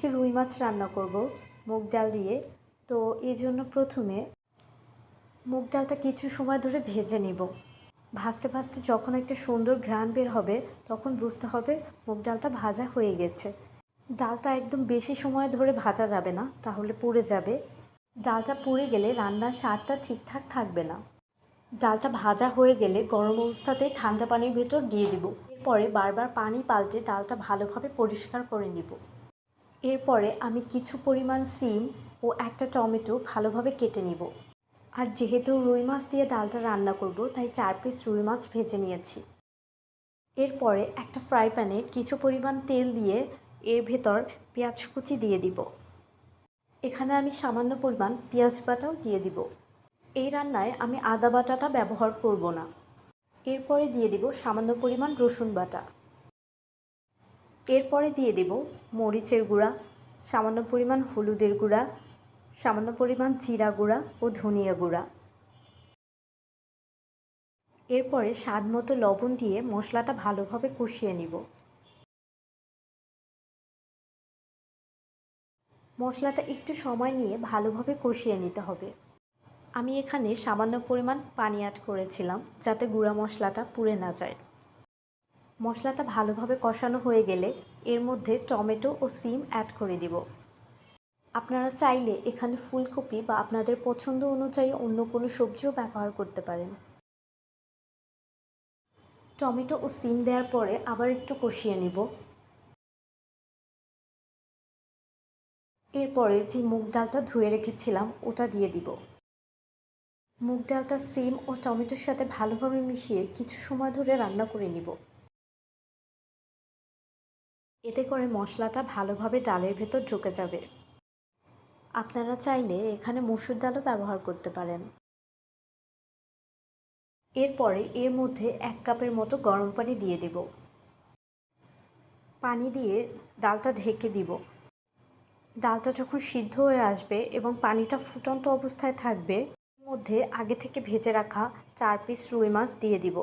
আজকে রুই মাছ রান্না করব, মুগ ডাল দিয়ে। তো এই জন্য প্রথমে মুগ ডালটা কিছু সময় ধরে ভেজে নিব। ভাজতে ভাজতে যখন একটা সুন্দর ঘ্রাণ বের হবে, তখন বুঝতে হবে মুগ ডালটা ভাজা হয়ে গেছে। ডালটা একদম বেশি সময় ধরে ভাজা যাবে না, তাহলে পুড়ে যাবে। ডালটা পুড়ে গেলে রান্নার স্বাদটা ঠিকঠাক থাকবে না। ডালটা ভাজা হয়ে গেলে গরম অবস্থাতে ঠান্ডা পানির ভেতর দিয়ে দিব। এরপরে বারবার পানি পাল্টে ডালটা ভালোভাবে পরিষ্কার করে নিব। এরপরে আমি কিছু পরিমাণ সিম ও একটা টমেটো ভালোভাবে কেটে নিব। আর যেহেতু রুই মাছ দিয়ে ডালটা রান্না করব, তাই চার পিস রুই মাছ ভেজে নিয়েছি। এরপরে একটা ফ্রাই প্যানে কিছু পরিমাণ তেল দিয়ে এর ভেতর পেঁয়াজ কুচি দিয়ে দিব। এখানে আমি সামান্য পরিমাণ পেঁয়াজ বাটাও দিয়ে দিব। এই রান্নায় আমি আদা বাটাটা ব্যবহার করব না। এরপরে দিয়ে দিব সামান্য পরিমাণ রসুন বাটা। এরপরে দিয়ে দেব মরিচের গুঁড়া, সামান্য পরিমাণ হলুদের গুঁড়া, সামান্য পরিমাণ জিরা গুঁড়া ও ধনিয়া গুঁড়া। এরপরে স্বাদ মতো লবণ দিয়ে মশলাটা ভালোভাবে কষিয়ে নিব। মশলাটা একটু সময় নিয়ে ভালোভাবে কষিয়ে নিতে হবে। আমি এখানে সামান্য পরিমাণ পানি অ্যাড করেছিলাম যাতে গুঁড়া মশলাটা পুড়ে না যায়। মশলাটা ভালোভাবে কষানো হয়ে গেলে এর মধ্যে টমেটো ও সিম অ্যাড করে দিব। আপনারা চাইলে এখানে ফুলকপি বা আপনাদের পছন্দ অনুযায়ী অন্য কোনো সবজিও ব্যবহার করতে পারেন। টমেটো ও সিম দেওয়ার পরে আবার একটু কষিয়ে নিব। এরপরে যে মুগ ডালটা ধুয়ে রেখেছিলাম, ওটা দিয়ে দিব। মুগ ডালটা সিম ও টমেটোর সাথে ভালোভাবে মিশিয়ে কিছু সময় ধরে রান্না করে নিব। এতে করে মশলাটা ভালোভাবে ডালের ভেতর ঢুকে যাবে। আপনারা চাইলে এখানে মসুর ডালও ব্যবহার করতে পারেন। এরপরে এর মধ্যে এক কাপের মতো গরম পানি দিয়ে দেব। পানি দিয়ে ডালটা ঢেকে দিব। ডালটা যখন সিদ্ধ হয়ে আসবে এবং পানিটা ফুটন্ত অবস্থায় থাকবে মধ্যে আগে থেকে ভেজে রাখা চার পিস রুই মাছ দিয়ে দিব।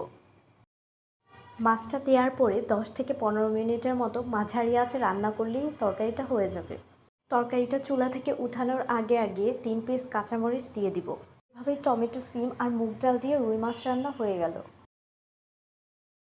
মাছটা দেওয়ার পরে দশ থেকে পনেরো মিনিটের মতো মাঝারি আঁচে রান্না করলেই তরকারিটা হয়ে যাবে। তরকারিটা চুলা থেকে উঠানোর আগে আগে তিন পিস কাঁচামরিচ দিয়ে দিব। এভাবেই টমেটো, সিম আর মুগ ডাল দিয়ে রুই মাছ রান্না হয়ে গেল।